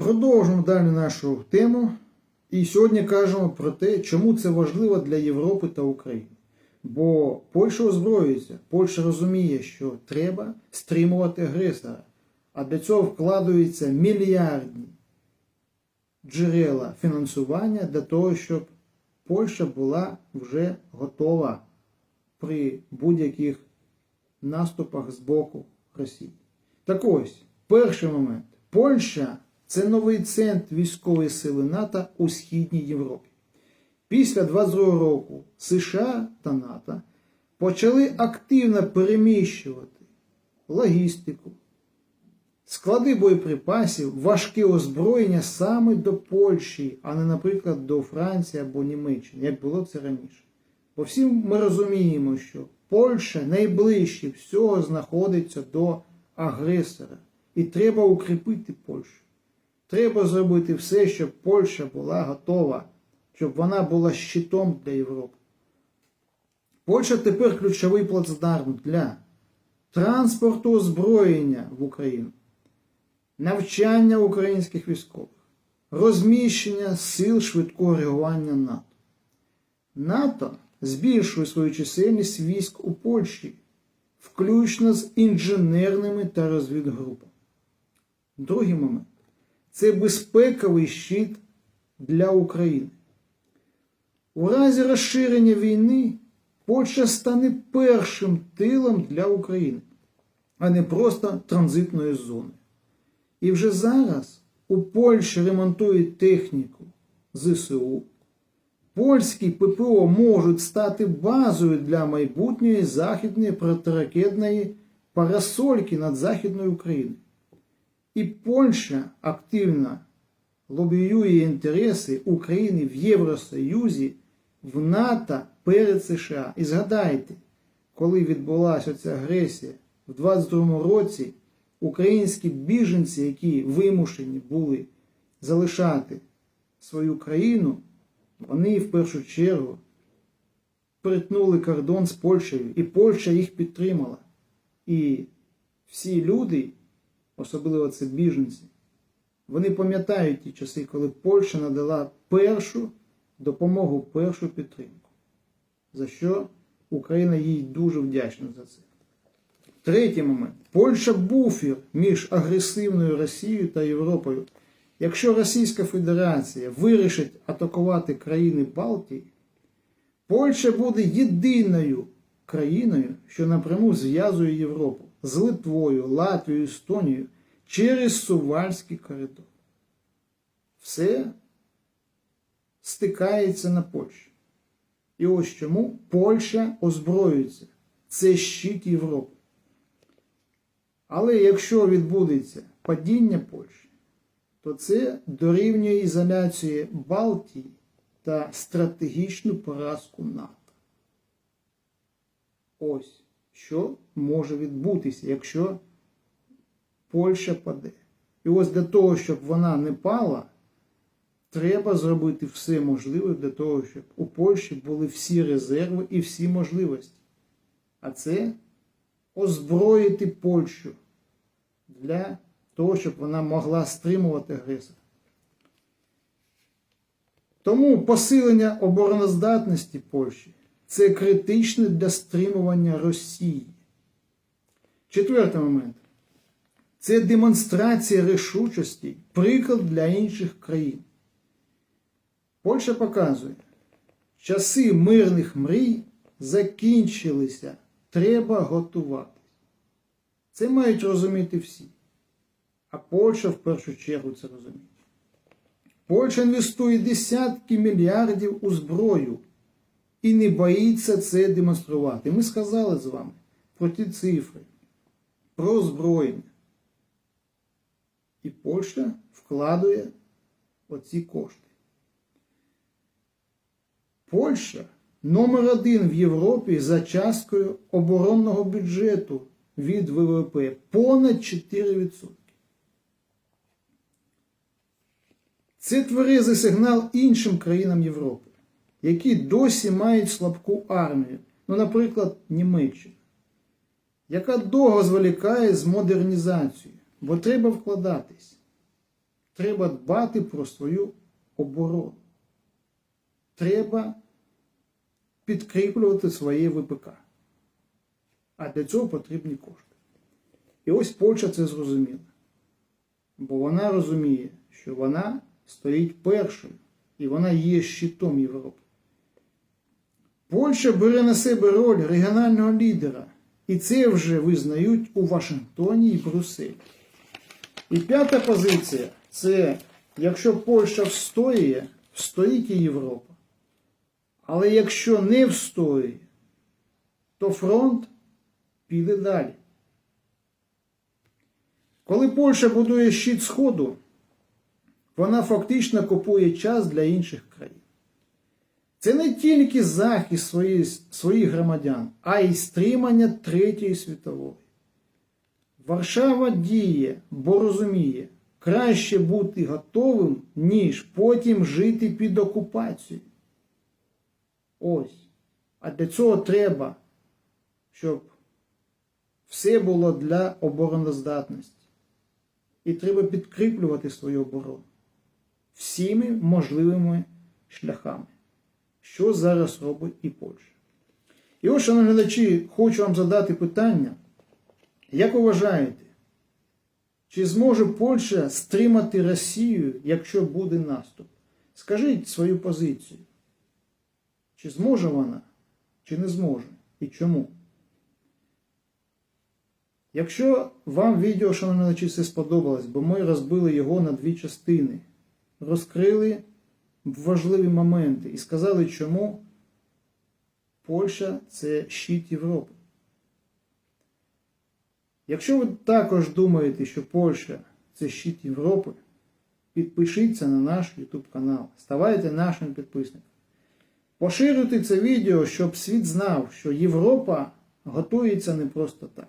Продовжуємо далі нашу тему. І сьогодні кажемо про те, чому це важливо для Європи та України. Бо Польща озброюється, Польща розуміє, що треба стримувати агресора, а для цього вкладаються мільярдні джерела фінансування для того, щоб Польща була вже готова при будь-яких наступах з боку Росії. Так ось, перший момент. Польща це новий центр військової сили НАТО у Східній Європі. Після 22 року США та НАТО почали активно переміщувати логістику, склади боєприпасів, важке озброєння саме до Польщі, а не, наприклад, до Франції або Німеччини, як було це раніше. Бо всі ми розуміємо, що Польща найближче всього знаходиться до агресора. І треба укріпити Польщу. Треба зробити все, щоб Польща була готова, щоб вона була щитом для Європи. Польща тепер ключовий плацдарм для транспорту озброєння в Україну, навчання українських військових, розміщення сил швидкого реагування НАТО. НАТО збільшує свою чисельність військ у Польщі, включно з інженерними та розвідгрупами. Другий момент це безпековий щит для України. У разі розширення війни Польща стане першим тилом для України, а не просто транзитною зоною. І вже зараз у Польщі ремонтують техніку ЗСУ. Польські ППО можуть стати базою для майбутньої західної протиракетної парасольки над Західною Україною. І Польща активно лобіює інтереси України в Євросоюзі, в НАТО перед США. І згадайте, коли відбулася ця агресія в 22 році, українські біженці, які вимушені були залишати свою країну, вони в першу чергу перетнули кордон з Польщею, і Польща їх підтримала. І всі люди, особливо це біженці, вони пам'ятають ті часи, коли Польща надала першу допомогу, першу підтримку, за що Україна їй дуже вдячна за це. Третій момент. Польща буфер між агресивною Росією та Європою. Якщо Російська Федерація вирішить атакувати країни Балтії, Польща буде єдиною країною, що напряму зв'язує Європу з Литвою, Латвією, Естонією через Сувальський коридор. Все стикається на Польщу. І ось чому Польща озброюється. Це щит Європи. Але якщо відбудеться падіння Польщі, то це дорівнює ізоляції Балтії та стратегічну поразку НАТО. Ось що може відбутися, якщо Польща паде. І ось для того, щоб вона не пала, треба зробити все можливе для того, щоб у Польщі були всі резерви і всі можливості. А це озброїти Польщу для того, щоб вона могла стримувати агресора. Тому посилення обороноздатності Польщі це критичне для стримування Росії. Четвертий момент. Це демонстрація рішучості, приклад для інших країн. Польща показує, часи мирних мрій закінчилися. Треба готуватись. Це мають розуміти всі. А Польща в першу чергу це розуміє. Польща інвестує десятки мільярдів у зброю і не боїться це демонструвати. Ми сказали з вами про ті цифри, про озброєння. І Польща вкладує оці кошти. Польща номер один в Європі за часткою оборонного бюджету від ВВП понад 4%. Це тверезий сигнал іншим країнам Європи, які досі мають слабку армію, ну, наприклад, Німеччина, яка довго зволікає з модернізацією, бо треба вкладатись. треба дбати про свою оборону. Треба підкріплювати своє ВПК. А для цього потрібні кошти. І ось Польща це зрозуміла. Бо вона розуміє, що вона стоїть першою, і вона є щитом Європи. Польща бере на себе роль регіонального лідера, і це вже визнають у Вашингтоні і Брюсселі. І п'ята позиція це якщо Польща встоює, встоїть і Європа. Але якщо не встоює, то фронт піде далі. Коли Польща будує щит Сходу, вона фактично купує час для інших країн. Це не тільки захист своїх, своїх громадян, а й стримання Третьої світової. Варшава діє, бо розуміє, краще бути готовим, ніж потім жити під окупацією. Ось. А для цього треба, щоб все було для обороноздатності. І треба підкріплювати свою оборону всіми можливими шляхами, що зараз робить і Польща. І ось, шановні глядачі, хочу вам задати питання. Як ви вважаєте, чи зможе Польща стримати Росію, якщо буде наступ? Скажіть свою позицію. Чи зможе вона, чи не зможе, і чому? Якщо вам відео, шановні глядачі, це сподобалось, бо ми розбили його на дві частини, розкрили важливі моменти і сказали, чому Польща це щит Європи. Якщо ви також думаєте, що Польща це щит Європи, підпишіться на наш YouTube канал, ставайте нашим підписником. Поширюйте це відео, щоб світ знав, що Європа готується не просто так.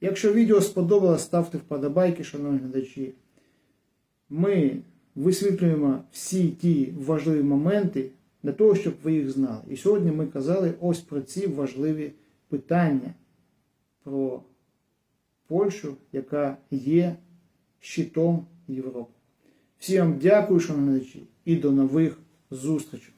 Якщо відео сподобалось, ставте вподобайки, шановні глядачі. Ми висвітлюємо всі ті важливі моменти для того, щоб ви їх знали. І сьогодні ми казали ось про ці важливі питання про Польщу, яка є щитом Європи. Всім дякую, шановні і до нових зустрічей.